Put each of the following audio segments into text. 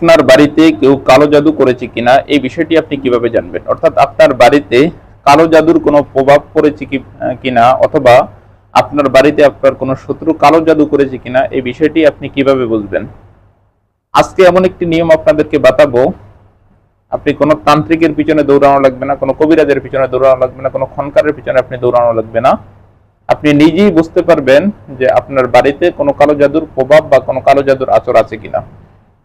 আপনার বাড়িতে কেউ কালো জাদু করেছে কিনা, এই বিষয়টি আপনি কীভাবে জানবেন? অর্থাৎ আপনার বাড়িতে কালো জাদুর কোনো প্রভাব পড়েছে কিনা, অথবা আপনার বাড়িতে আপনার কোনো শত্রু কালো জাদু করেছে কিনা, এই বিষয়টি আপনি কীভাবে বুঝবেন? আজকে এমন একটি নিয়ম আপনাদেরকে বাতাবো। আপনি কোনো তান্ত্রিকের পিছনে দৌড়ানো লাগবে না, কোনো কবিরাজের পিছনে দৌড়ানো লাগবে না, কোনো খনকারের পিছনে আপনি দৌড়ানো লাগবে না। আপনি নিজেই বুঝতে পারবেন যে আপনার বাড়িতে কোনো কালো জাদুর প্রভাব বা কোনো কালো জাদুর আচর আছে কিনা।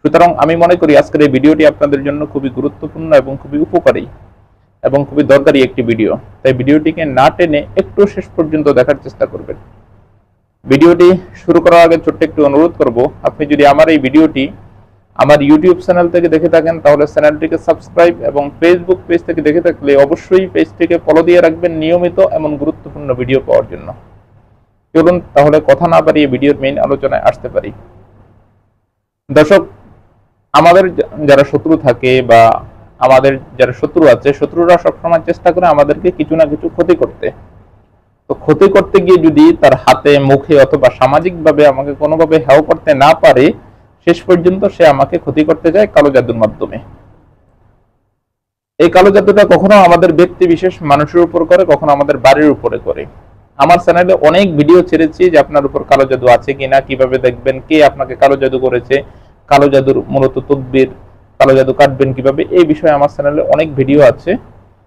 সুতরাং আমি মনে করি আজকের এই ভিডিওটি আপনাদের জন্য খুবই গুরুত্বপূর্ণ এবং খুবই উপকারী এবং খুবই দরকারি একটি ভিডিও। তাই ভিডিওটিকে না টেনে একটু শেষ পর্যন্ত দেখার চেষ্টা করবেন। ভিডিওটি শুরু করার আগে ছোট্ট একটু অনুরোধ করব, আপনি যদি আমার এই ভিডিওটি আমার ইউটিউব চ্যানেল থেকে দেখে থাকেন, তাহলে চ্যানেলটিকে সাবস্ক্রাইব এবং ফেসবুক পেজ থেকে দেখে থাকলে অবশ্যই পেজটিকে ফলো দিয়ে রাখবেন নিয়মিত এমন গুরুত্বপূর্ণ ভিডিও পাওয়ার জন্য। চলুন তাহলে কথা না বাড়িয়ে ভিডিওর মেইন আলোচনায় আসতে পারি। দর্শক আমাদের যারা শত্রু থাকে বা আমাদের যারা শত্রু আছে, শত্রুরা সবসময় চেষ্টা করে আমাদেরকে কিছু না কিছু ক্ষতি করতে। তো ক্ষতি করতে গিয়ে যদি তার হাতে, মুখে অথবা সামাজিকভাবে আমাকে কোনোভাবে হেয় করতে না পারে, শেষ পর্যন্ত সে আমাকে ক্ষতি করতে যায় কালো জাদুর মাধ্যমে। এই কালো জাদুটা কখনো আমাদের ব্যক্তি বিশেষ মানুষের উপর করে, কখনো আমাদের বাড়ির উপরে করে। আমার চ্যানেলে অনেক ভিডিও ছেড়েছি যে আপনার উপর কালো জাদু আছে কিনা, কীভাবে দেখবেন, কে আপনাকে কালো জাদু করেছে কালো জাদুর মূলত তদবির, কালো জাদু কাটবেন কীভাবে, এই বিষয়ে আমার চ্যানেলে অনেক ভিডিও আছে।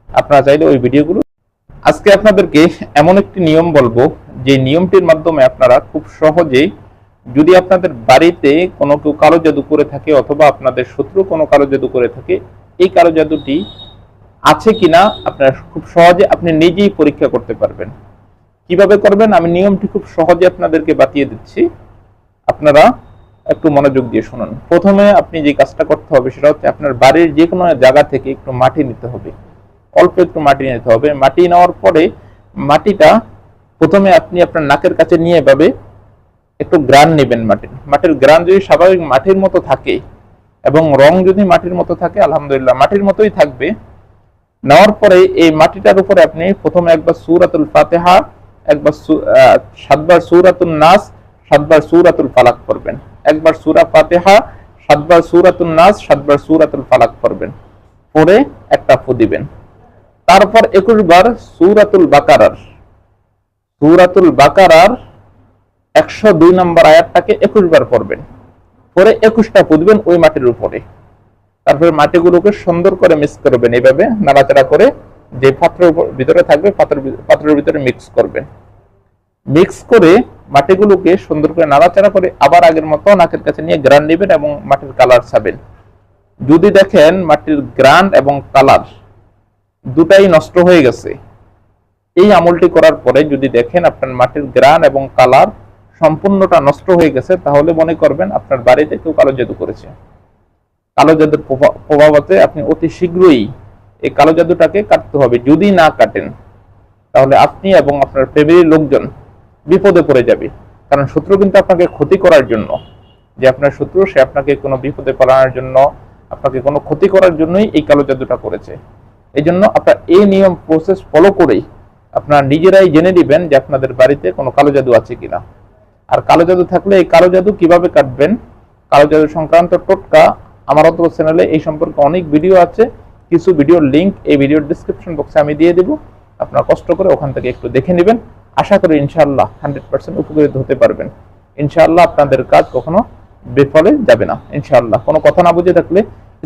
আপনারা চাইলে ওই ভিডিওগুলো আজকে আপনাদেরকে এমন একটি নিয়ম বলব, যে নিয়মটির মাধ্যমে আপনারা খুব সহজেই যদি আপনাদের বাড়িতে কোনো কেউ কালো জাদু করে থাকে অথবা আপনাদের শত্রু কোনো কালো জাদু করে থাকে, এই কালো জাদুটি আছে কিনা আপনারা খুব সহজে আপনি নিজেই পরীক্ষা করতে পারবেন। কীভাবে করবেন? আমি নিয়মটি খুব সহজে আপনাদেরকে বাতিয়ে দিচ্ছি। আপনারা একটু মনোযোগ দিয়ে শুনুন। প্রথমে আপনি যে কাজটা করতে হবে সেটা হচ্ছে আপনার বাড়ির যে কোনো জায়গা থেকে একটু মাটি নিতে হবে। অল্প একটু মাটি নিতে হবে। মাটি নেওয়ার পরে মাটিটা প্রথমে আপনি আপনার নাকের কাছে নিয়ে এভাবে একটু গ্রান নেবেন মাটির। মাটির গ্রান যদি স্বাভাবিক মাটির মতো থাকে এবং রং যদি মাটির মতো থাকে, আলহামদুলিল্লাহ মাটির মতোই থাকবে। নেওয়ার পরে এই মাটিটার উপরে আপনি প্রথমে একবার সুরাতুল ফাতেহা, একবার সাতবার সুরাতুল নাস, সাতবার সুরাতুল ফালাক পড়বেন। একবার সুরা ফাতেহা, সাতবার সুরাতুল নাস, সাতবার সুরাতুল ফালাক পড়বেন। পরে একটা ফু দিবেন। তারপর একুশ বার সুরাতুল বাকারার সুরাতুল বাকারার একশো দুই নম্বর আয়াতটাকে একুশ বার পড়বেন। পরে একুশটা পুঁতবেন ওই মাটির উপরে। তারপরে মাটিগুলোকে সুন্দর করে মিক্স করবেন এইভাবে, নাড়াচাড়া করে যে পাত্রের ভিতরে থাকবে, পাত্রের পাত্রের ভিতরে মিক্স করবেন। মিক্স করে মাটিগুলোকে সুন্দর করে নাড়াচাড়া করে আবার আগের মতো নাকের কাছে নিয়ে গ্রান নেবেন এবং মাটির কালার ছাবেন যদি দেখেন মাটির গ্রান এবং কালার দুটাই নষ্ট হয়ে গেছে, এই আমলটি করার পরে যদি দেখেন আপনার মাটির গ্রান এবং কালার সম্পূর্ণটা নষ্ট হয়ে গেছে, তাহলে মনে করবেন আপনার বাড়িতে কেউ কালো জাদু করেছে। কালো জাদুর প্রভা- প্রভাবতে আপনি অতি শীঘ্রই এই কালো জাদুটাকে কাটতে হবে। যদি না কাটেন, তাহলে আপনি এবং আপনার ফ্যামিলির লোকজন বিপদে পড়ে যাবে। কারণ শত্রু কিন্তু আপনাকে ক্ষতি করার জন্য। যে আপনার শত্রু, সে আপনাকে কোনো বিপদে পড়ানোর জন্য, আপনাকে কোনো ক্ষতি করার জন্যই এই কালো জাদুটা করেছে। এই জন্য আপনার এই নিয়ম প্রসেস ফলো করেই আপনার নিজেরাই জেনে নেবেন যে আপনাদের বাড়িতে কোনো কালো জাদু আছে কিনা। আর কালো জাদু থাকলে এই কালো জাদু কীভাবে কাটবেন? কালো জাদু সংক্রান্ত টোটকা আমার অত চ্যানেলে এই সম্পর্কে অনেক ভিডিও আছে। কিছু ভিডিওর লিঙ্ক এই ভিডিওর ডিসক্রিপশন বক্সে আমি দিয়ে দেবো। আপনারা কষ্ট করে ওখান থেকে একটু দেখে নেবেন। আশা করি ইনশাআল্লাহ হান্ড্রেড পার্সেন্ট উপকৃত হতে পারবেন। ইনশাআল্লাহ আপনাদের কাজ কখনো বেফলে যাবে না। ইনশাআল্লাহ। কোনো কথা না বুঝে থাকলে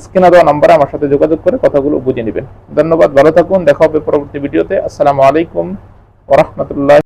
স্ক্রিনে দেওয়া নম্বরে আমার সাথে যোগাযোগ করে কথাগুলো বুঝে নেবেন। ধন্যবাদ, ভালো থাকুন। দেখা হবে পরবর্তী ভিডিওতে। আসসালামু আলাইকুম ওরহমতুল্লাহ